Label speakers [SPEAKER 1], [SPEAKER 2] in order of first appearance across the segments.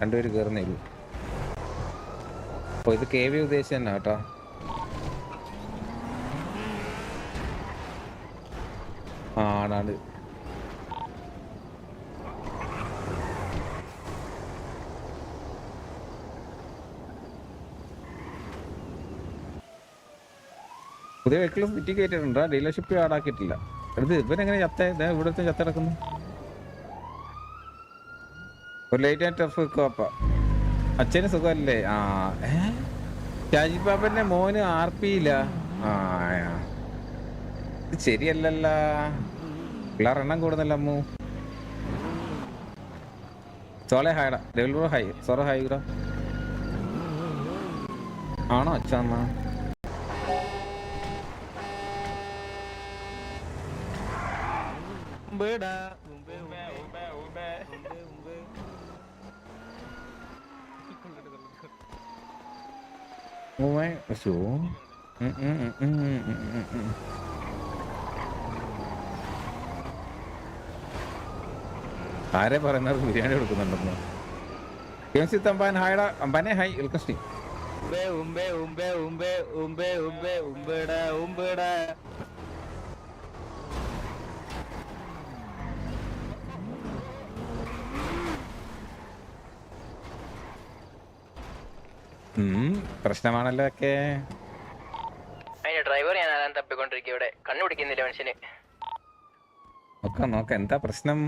[SPEAKER 1] രണ്ടുപേര് കയറുന്നേ ഉള്ളൂ അപ്പോൾ ഇത് കെ വി ഉദ്ദേശിച്ച് തന്നെ കേട്ടോ. ആണാണ്. പുതിയ വെഹിക്കിൾ സിറ്റി കയറ്റിട്ടുണ്ട് ഡീലർഷിപ്പ് ആടാക്കിയിട്ടില്ല ഇത് ഇവനെങ്ങനെ ചത്ത ഇവിടുത്തെ ചത്ത കിടക്കുന്നു? ഒരു ലേറ്റ് ആൻഡ് ടഫ് കോപ്പ അച്ഛന് സുഖമല്ലേ? ആ ഷാജി പാപ്പന്റെ മോന് ആർ പി ഇല്ല ആ ശരിയല്ലല്ല. പിള്ളേർ എണ്ണം കൂടുന്നല്ല അമ്മു. സോളെ ഹായടാ ഡെവിൽ ബ്രോ ഹായ് സോറ ഹായ് ബ്രോ. ആണോ അച്ഛ എന്നാ
[SPEAKER 2] ഉമ്പേടാ, ഉമ്പേ, ഉമ്പേ, ഉമ്പേ,
[SPEAKER 1] ഉം, ഉം. ആരെ പറയുന്നവർക്ക് ബിരിയാണി കൊടുക്കുന്നുണ്ടെന്ന് കേസി തമ്പാൻ ഹായടാ അമ്പാനെ ഹായ്. വെൽക്കം സ്റ്റി
[SPEAKER 2] ഉമ്പേ, ഉമ്പേ, ഉമ്പേ, ഉമ്പേ, ഉമ്പേ, ഉമ്പേ, ഉമ്പേടാ.
[SPEAKER 1] പ്രശ്നമാണല്ലോ ഒക്കെ.
[SPEAKER 3] അതിന്റെ ഡ്രൈവർ ഞാൻ അതാണ് തപ്പിക്കൊണ്ടിരിക്കുക ഇവിടെ? കണ്ണുപിടിക്കുന്നില്ല മനുഷ്യന്?
[SPEAKER 1] നോക്കാം നോക്കാം എന്താ പ്രശ്നം?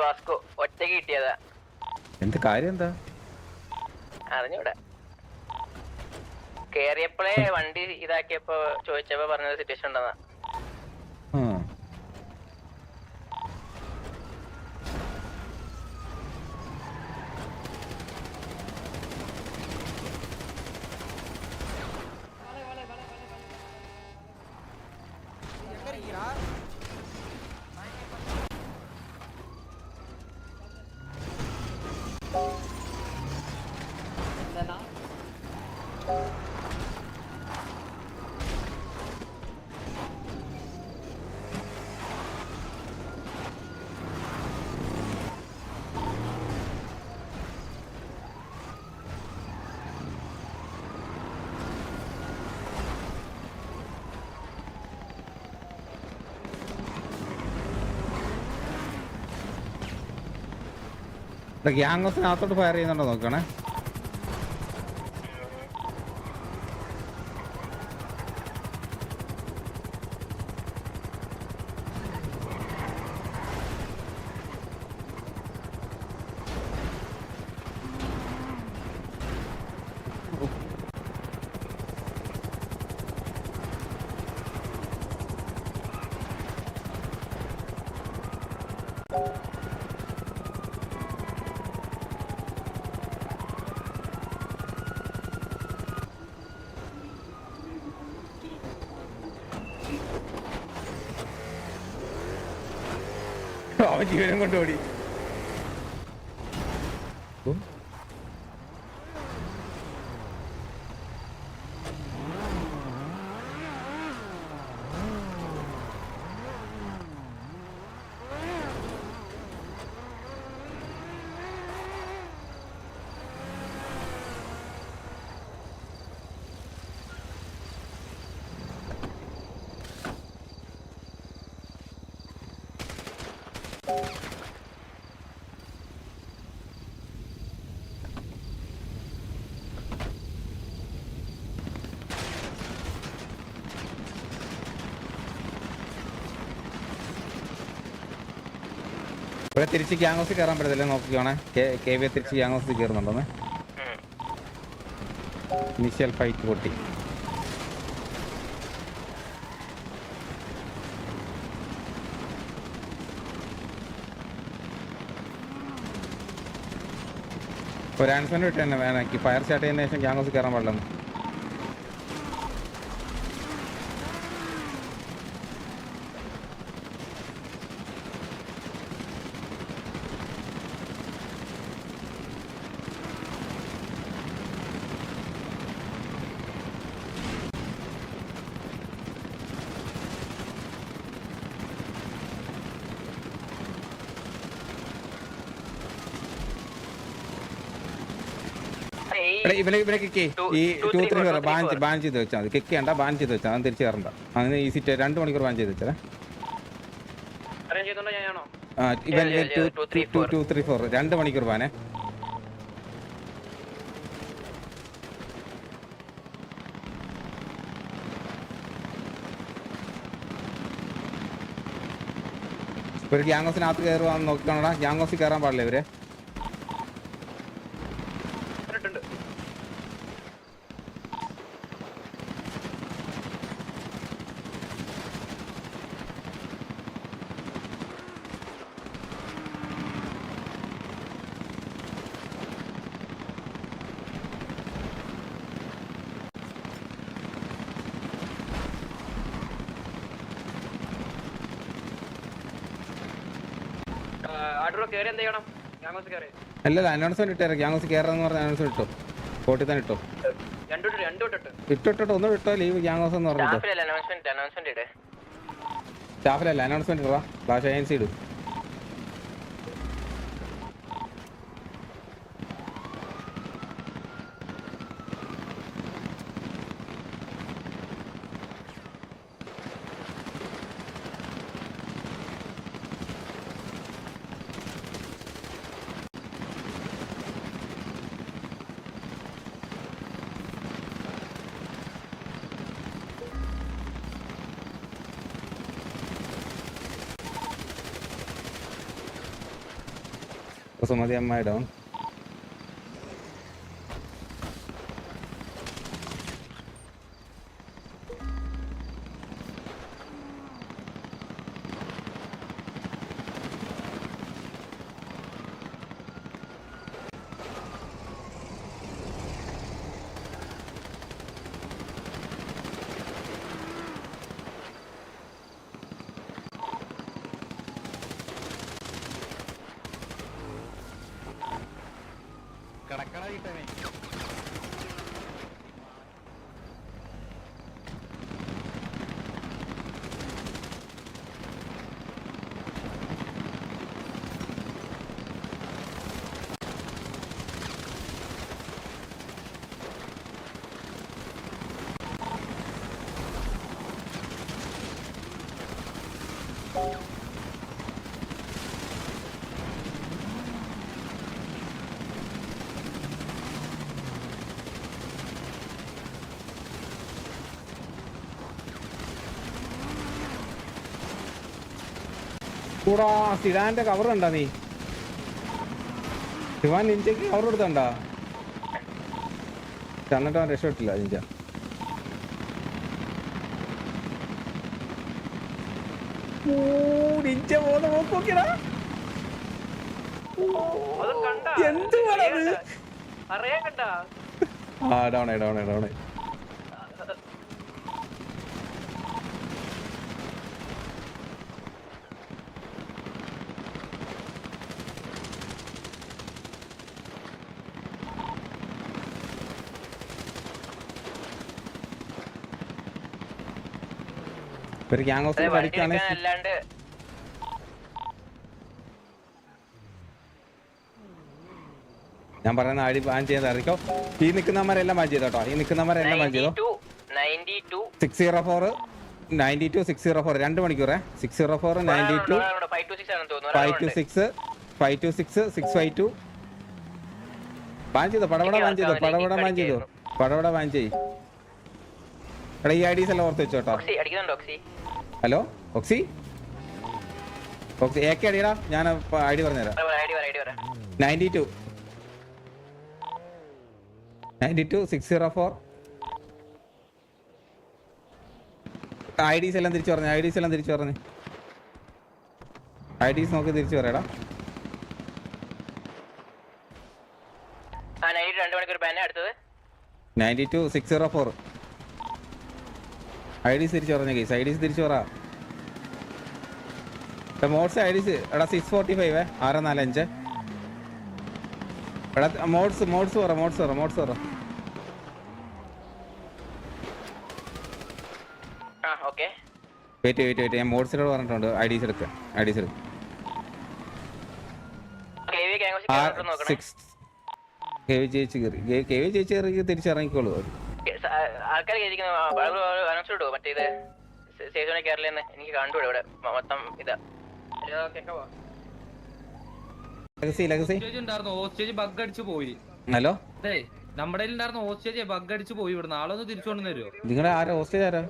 [SPEAKER 3] വാസ്കോ ഒറ്റ കിട്ടിയതാ.
[SPEAKER 1] എന്ത് കാര്യം എന്താ?
[SPEAKER 3] അറിഞ്ഞൂടെ. കേറിയപ്പോഴേ വണ്ടി ഇതാക്കിയപ്പോ ചോദിച്ചപ്പോ പറഞ്ഞ സിറ്റുവേഷൻ ഉണ്ടെന്നാ.
[SPEAKER 1] ഇവിടെ ഗ്യാങ്സിനകത്തോട്ട് ഫയർ ചെയ്യുന്നുണ്ടോ നോക്കണേ ജീവനം കൊണ്ട് ഇവിടെ തിരിച്ച് ഗ്യാങ് ഹൗസിൽ കയറാൻ പറ്റത്തില്ല. നോക്കിക്കോണേ. കെ വി തിരിച്ച് ഗ്യാങ് ഹൗസിൽ കയറുന്നുണ്ടോന്ന്. ഫൈറ്റ് പൊട്ടി. ഒരു ആൻസറിന് വിട്ട് തന്നെ വേണമെങ്കിൽ ഫയർ സ്റ്റാർട്ട് ചെയ്യുന്ന ശേഷം ഗ്യാങ് ഹൗസിൽ കയറാൻ പാടില്ലെന്ന് എടാ ഇവനെ ഇവനെ കിക്ക് ഈ two three four ban. Ban ചെയ്ത് വെച്ചാൽ മതി. കിക്ക് ചെയ്യണ്ട ബാൻ ചെയ്ത് വെച്ചാൽ തിരിച്ച് കയറണ്ട അങ്ങനെ ഈ സിറ്റ് രണ്ട് മണിക്കൂർ ബാൻ ചെയ്ത് വെച്ചാൽ ഇവൻ two
[SPEAKER 3] four.
[SPEAKER 1] Two three four രണ്ട് മണിക്കൂർ ബാനേ ഇവർ ഗ്യാങ്ങോസിനകത്ത് കയറുവാന്ന് നോക്കിക്കണോടാ. ഗ്യാങ്ങോസിൽ കയറാൻ പാടില്ല ഇവർ
[SPEAKER 2] ഇട്ടിട്ടുണ്ട് ആഡ്രോ കയറി എന്ത് ചെയ്യണം ഞങ്ങൾക്ക് കയറി
[SPEAKER 1] അല്ലല്ല അനൗൺസ്മെന്റ് ഇട്ടേരാ. ഗ്യാങ്സ് കയറാന്ന് പറഞ്ഞ അനൗൺസ്മെന്റ് ഇട്ടോ. കോട്ടി തന്നെ ഇട്ടോ.
[SPEAKER 2] ഇട്ടിട്ട്.
[SPEAKER 1] ഒന്നും ഇട്ടോ ലീവ് ഗ്യാങ്സ് എന്ന് പറഞ്ഞിട്ട്.
[SPEAKER 3] സ്റ്റാഫിലല്ല അനൗൺസ്മെന്റ് ഇടാ.
[SPEAKER 1] ഫ്ലാഷ് ഏജൻസി ഇടാ. ഫ്ലാഷ് ഏജൻസി ഇടും സുമതി ഡൗൺ കൂടാ സിഡാന്റെ കവർ കണ്ടാ നീ? ശിവാൻ നിഞ്ചയ്ക്ക് കവർ കൊടുത്തണ്ടാ? എന്നിട്ട് അവൻ രക്ഷപ്പെട്ടില്ല നിഞ്ച. ഓ, നിഞ്ച പോകുന്ന
[SPEAKER 2] കണ്ട.
[SPEAKER 1] എന്തുവാണത്?
[SPEAKER 2] അറിയാൻ കണ്ട.
[SPEAKER 1] ആ ഡൗണേ ഡൗണേ ഡൗണേ ഒരു ഗ്യാങ്
[SPEAKER 3] ഓഫ് അല്ലാണ്ട്
[SPEAKER 1] ഞാൻ പറയുന്ന അടി ബാൻ ചെയ്യാൻ അറിയിക്കോ ഈ നിൽക്കുന്നവരെല്ലാം ബാൻ ചെയ്തോ കേട്ടോ ഈ നിൽക്കുന്നവരെല്ലാം ബാൻ ചെയ്തോ?
[SPEAKER 3] 92 92
[SPEAKER 1] six zero four ninety two six zero four രണ്ട് മണിക്കൂറേ. Six zero four ninety two
[SPEAKER 3] five two six
[SPEAKER 1] five two. Six six five two ban ചെയ്തോ? പടവട ബാൻ ചെയ്തോ? പടവട ബാൻ ചെയ്തോ? പടവട ബാൻ ചെയ്യ്. എടാ ഈ ഐ ഡീസ് എല്ലാം ഓർത്ത് വെച്ചോട്ടോ ഹലോ? ഓക്സി? ഓക്സി എ കെ അടിയടാ. ഞാൻ ഐ ഡി പറഞ്ഞുതരാം. Ninety two. Ninety two six zero four IDs എല്ലാം തിരിച്ചു പറഞ്ഞു ഐ ഡീസ് എല്ലാം തിരിച്ചു പറഞ്ഞു. ഐ ഡീസ് നോക്കി തിരിച്ചു പറയടാ. Ninety two six zero four IDs തിരിച്ചു പറഞ്ഞ കേസ് ഐഡീസ് ഡീസ് തിരിച്ചു പറ. മോഡ്സ് ഐഡീസ് എടാ സിക്സ് ഫോർട്ടി ഫൈവ് ആറ് നാല് അഞ്ച്. എടാ മോഡ്സ് മോഡ്സ് പറ മോഡ്സ് പറ മോഡ്സ് പറ. വെയിറ്റ് വെയിറ്റ് വെയിറ്റ് ഞാൻ മോഡ്സിനോട് പറഞ്ഞിട്ടുണ്ട് ഐഡീസ് ഡീസ് എടുക്കുക ഐ ഡീസ് എടുക്കുക സിക്സ് കെ വി ചേച്ചി കയറി കെ- കെ വി ചേച്ചി കയറി തിരിച്ചിറങ്ങിക്കോളൂ
[SPEAKER 3] ആൾക്കാർ അനൗൺസ് മറ്റേത് സേഫ്റ്റി കേരളീന്ന് എനിക്ക് കണ്ടു ഇവിടെ. മൊത്തം ഇതാ. ഹലോ കേക്കാവോ?
[SPEAKER 1] ലഗസി ലഗസി
[SPEAKER 2] ഹോസ്റ്റേജ് ഉണ്ടായിരുന്നു. ഹോസ്റ്റേജ് ബഗ് അടിച്ചു പോയി.
[SPEAKER 1] ഹലോ
[SPEAKER 2] അതെ നമ്മുടെ ഉണ്ടായിരുന്ന ഹോസ്റ്റേജ് ബഗ് അടിച്ചു പോയി ഇവിടെ നാളെ ഒന്ന് തിരിച്ചു കൊണ്ടു തരുമോ
[SPEAKER 1] നിങ്ങളുടെ ആരാ? ഹോസ്റ്റേജ് ആരാ?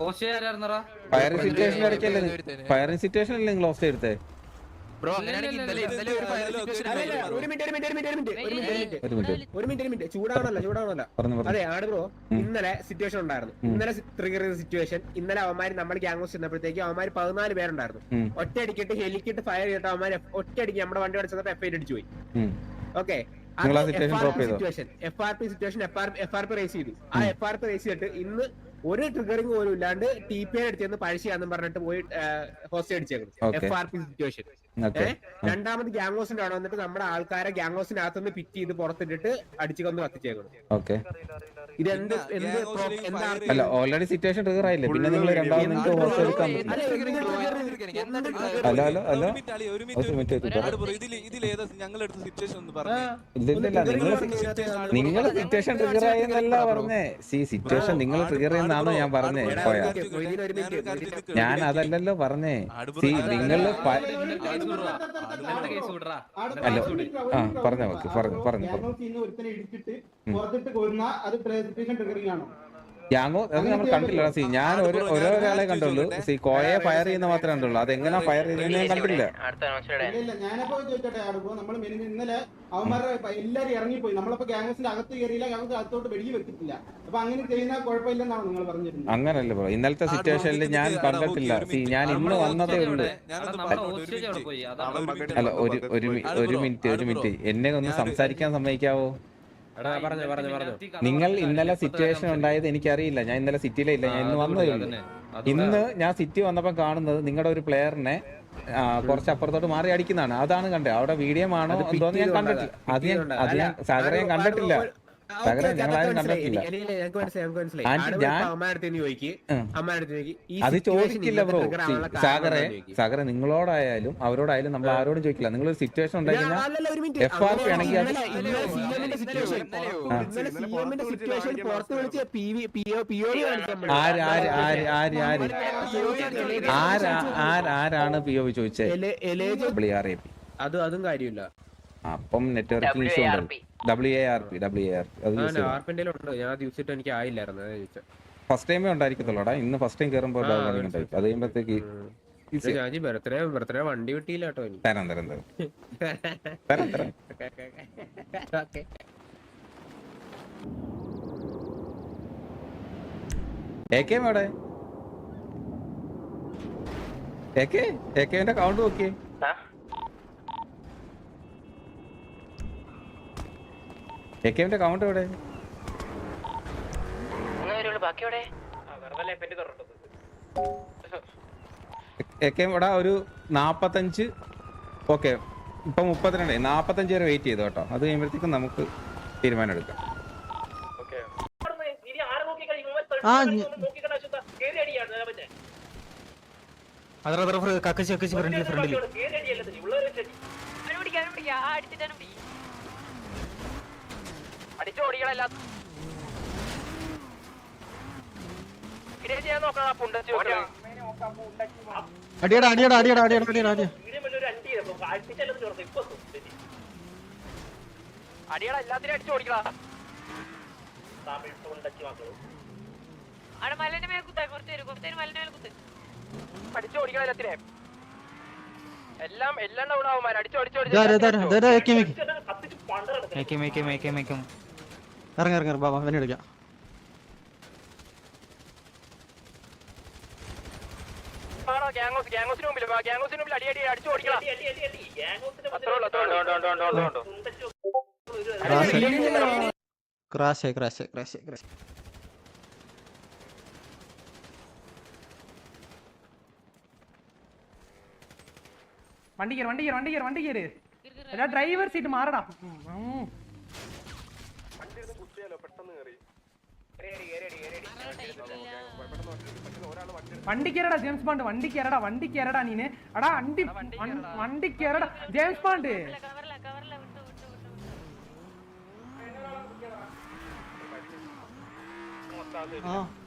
[SPEAKER 2] ഹോസ്റ്റേജ് ആരായിരുന്നറാ
[SPEAKER 1] ഫയറിംഗ് സിറ്റുവേഷൻ ഫയറിംഗ് സിറ്റുവേഷൻ അല്ലേ നിങ്ങൾ ഹോസ്റ്റ് എടുത്തേ?
[SPEAKER 4] ബ്രോ അങ്ങനെയാണെങ്കിൽ ഇന്നലെ ഇന്നലെ ഒരു ഫയർ സിറ്റുവേഷൻ
[SPEAKER 5] അല്ല, അല്ല, ഒരു മിനിറ്റ് ഒരു മിനിറ്റ് ഒരു മിനിറ്റ് ഒരു മിനിറ്റ് ഒരു മിനിറ്റ്
[SPEAKER 1] ഒരു മിനിറ്റ്
[SPEAKER 5] ഒരു മിനിറ്റ് ഒരു മിനിറ്റ് ചൂടാവണല്ല ചൂടാവണല്ല അതെ ആണ് ബ്രോ ഇന്നലെ സിറ്റുവേഷൻ ഉണ്ടായിരുന്നു. ഇന്നലെ ട്രിഗർ ചെയ്ത സിറ്റുവേഷൻ ഇന്നലെ അവന്മാര് നമ്മൾ ഗ്യാങ്സ് ചെന്നപ്പോഴത്തേക്ക് അവന്മാര് പതിനാല് പേരുണ്ടായിരുന്നു. ഒറ്റയടിക്കിട്ട് ഹെലിക്കിട്ട് ഫയർ ചെയ്തിട്ട് അവന്മാര് ഒറ്റ അടിക്ക് നമ്മുടെ വണ്ടി അടിച്ചപ്പോ എഫ് ഐ അടിച്ചു പോയി. Okay F R P situation F R F R P race ചെയ്തു. ആ എഫ് ആർ പി റേസ് ചെയ്തിട്ട് ഇന്ന് ഒരു ട്രിഗറിംഗ് പോലും ഇല്ലാണ്ട് ടി പി അടിച്ചെന്ന് പഴശ്ശിയാന്നും പറഞ്ഞിട്ട് പോയി ഹോസ്റ്റ് അടിച്ചേക്കുന്നു എഫ് ആർ പി സിറ്റുവേഷൻ? രണ്ടാമത് ഗ്യാങ്ലോസിന്റെ ആണ് വന്നിട്ട് നമ്മുടെ ആൾക്കാരെ ഗ്യാങ്ലോസിനകത്തുനിന്ന് പിറ്റ് ചെയ്ത് പുറത്തിട്ടിട്ട് അടിച്ചു കൊന്ന് കത്തിച്ചേക്കണം.
[SPEAKER 1] ഓക്കെ.
[SPEAKER 5] ഇത് എന്ത് എന്ത്
[SPEAKER 1] അല്ല ഓൾറെഡി സിറ്റുവേഷൻ ട്രിഗർ ആയില്ലേ? പിന്നെ നിങ്ങൾ രണ്ടാമത് നിങ്ങൾക്ക് വോട്ട് എടുക്കാൻ
[SPEAKER 5] അല്ല
[SPEAKER 1] അല്ല അല്ല
[SPEAKER 6] ഒരു മിനിറ്റ്
[SPEAKER 1] നിങ്ങൾ സിറ്റുവേഷൻ ട്രിഗർ ആയെന്നല്ല പറഞ്ഞേ. സി സിറ്റുവേഷൻ നിങ്ങൾ ട്രിഗർ ചെയ്യുന്നാണോ ഞാൻ പറഞ്ഞേ. പോയാ ഞാൻ അതല്ലല്ലോ പറഞ്ഞേ. സി നിങ്ങൾ ആ പറഞ്ഞോ ഓക്കെ പറഞ്ഞു പറഞ്ഞു. പറഞ്ഞു
[SPEAKER 7] ഗ്യാങ്ങോസിന്ന് ഒരുത്തനെ ഇടിച്ചിട്ട് പുറത്തിട്ട് കൊരുന്ന അത് ട്രിഗറിംഗ് ആണോ
[SPEAKER 1] ഗ്യാങ്ങോ അത് നമ്മൾ കണ്ടില്ല. സി ഞാൻ ഒരു ഓരോ ഒരാളെ കണ്ടുള്ളൂ. സി കോയെ ഫയർ ചെയ്യുന്ന മാത്രമേ കണ്ടുള്ളൂ അത് എങ്ങനെ ഫയർ ചെയ്യുന്നത് ഞാൻ കണ്ടില്ല.
[SPEAKER 7] ഞാനപ്പോ ചോദിച്ചോട്ടെ ആടുമ്പോ നമ്മൾ ഇന്നലെ അവന്മാരുടെ ഇപ്പൊ എല്ലാരും ഇറങ്ങിപ്പോയി. നമ്മളിപ്പോ ഗ്യാങ്ങോസിന്റെ അകത്ത് കയറിയില്ല ഗ്യാങ്ങോസ് അകത്തോട്ട് വെടി വെക്കത്തില്ല അപ്പൊ അങ്ങനെ ചെയ്യുന്ന കുഴപ്പമില്ലെന്നാണ് നിങ്ങൾ പറഞ്ഞിരുന്നത്?
[SPEAKER 1] അങ്ങനല്ല ബ്രോ. ഇന്നലത്തെ സിറ്റുവേഷനിൽ ഞാൻ കണ്ടിട്ടില്ല. സി ഞാൻ ഇന്ന് വന്നതേ ഉള്ളൂ. അല്ല ഒരു ഒരു മിനിറ്റ് ഒരു മിനിറ്റ്. എന്നെ ഒന്ന് സംസാരിക്കാൻ സമ്മതിക്കാവോ?
[SPEAKER 5] എടാ പറഞ്ഞു പറഞ്ഞു പറഞ്ഞു.
[SPEAKER 1] നിങ്ങൾ ഇന്നലെ സിറ്റുവേഷൻ ഉണ്ടായത് എനിക്കറിയില്ല. ഞാൻ ഇന്നലെ സിറ്റിയിലെ ഇല്ല. ഞാൻ ഇന്ന് വന്നതേ ഉള്ളൂ. ഇന്ന് ഞാൻ സിറ്റി വന്നപ്പോൾ കാണുന്നത് നിങ്ങളുടെ ഒരു പ്ലെയറിനെ കുറച്ച് അപ്പുറത്തോട്ട് മാറി അടിക്കുന്നതാണ്. അതാണ് കണ്ടത്. അവിടെ വീഡിയോ ആണോ എന്തോന്ന് ഞാൻ കണ്ടിട്ടില്ല. അത് ഞാൻ അത് ഞാൻ സാഗറെ ഞാൻ കണ്ടിട്ടില്ല. അത് ചോദിക്കില്ല ബ്രോ. സാഗറെ സാഗറെ നിങ്ങളോടായാലും അവരോടായാലും നമ്മൾ ആരോടും ചോദിക്കില്ല.
[SPEAKER 5] നിങ്ങൾ ഒരു
[SPEAKER 1] സിറ്റുവേഷൻ ഉണ്ടായിക്കഴിഞ്ഞാൽ എഫ് ആർ പി ആണെങ്കിൽ ആരാണ് പി ഒ വി ചോദിച്ചത്
[SPEAKER 5] അതും കാര്യമില്ല.
[SPEAKER 1] അപ്പം നെറ്റ്വർക്ക് ഇഷ്യൂ
[SPEAKER 5] ഉണ്ടല്ലോ എനിക്ക് ആയില്ലായിരുന്നു.
[SPEAKER 1] ഫസ്റ്റ് ടൈമേ ഉണ്ടായിരിക്കത്തുള്ളടാ. ഇന്ന് ഫസ്റ്റ് ടൈം കയറുമ്പോൾ അത് കഴിയുമ്പോഴത്തേക്ക്
[SPEAKER 5] ബർത്ത്ഡേ ബർത്ത്ഡേ വണ്ടി കിട്ടിയില്ല കേട്ടോ
[SPEAKER 1] തരാം തരാം തരാം. തരാം തരാം. എവിടെ? എ കെ എ കെന്റെ കൗണ്ട് നോക്കിയേ. എക്കേമിന്റെ കൗണ്ട് എവിടെ? എടാ ഒരു നാപ്പത്തഞ്ച്. ഓക്കെ ഇപ്പൊ മുപ്പത്തിരണ്ടേ. നാപ്പത്തഞ്ച് വരെ വെയിറ്റ് ചെയ്തു കേട്ടോ. അത് കഴിയുമ്പോഴത്തേക്കും നമുക്ക് തീരുമാനം എടുക്കാം.
[SPEAKER 3] കക്കശി കക്കശി ഫ്രണ്ടിൽ ഫ്രണ്ടിൽ ഓടികളെല്ലാം ഇരേ ചെയ്യാൻ നോക്കണം പുണ്ടച്ച്
[SPEAKER 8] അടിയടാ അടിയടാ അടിയടാ അടിയടാ അടിയടാ അടിയ
[SPEAKER 3] അടിയടാ എല്ലാത്തിനും അടിച്ചു ഓടിക്കടാ
[SPEAKER 9] അവിടെ മലന്റെ മേൽ കുത്താ കുറച്ച് പേര് കുറച്ചേര് മലന്റെ മേൽ കുത്ത്
[SPEAKER 3] അടിച്ചു ഓടിക്കണം എല്ലാത്തിനെ എല്ലാം എല്ലാം ഡൗൺ ആവുമാർ അടിച്ചു അടിച്ചു
[SPEAKER 8] ഇതാരാ ഇറങ്ങി ഇറങ്ങി ബാബാ അവനെ എടുക്കാം ക്രാശ് ക്രാശ് ക്രാശ് ക്രാശ്
[SPEAKER 10] വണ്ടി കയറ് വണ്ടി കയറ് വണ്ടി കയറ് വണ്ടി കയറ്. Driver seat മാറടാ. കയറിയാലോ പെട്ടെന്ന് കയറി വണ്ടി കയറടാ ജെയിംസ് ബാണ്ട്. വണ്ടി കയറടാ വണ്ടി കയറടാ നീന്. അടാ അണ്ടി വണ്ടി കയറടാ ജെയിംസ് ബാണ്ട്.
[SPEAKER 11] ആ.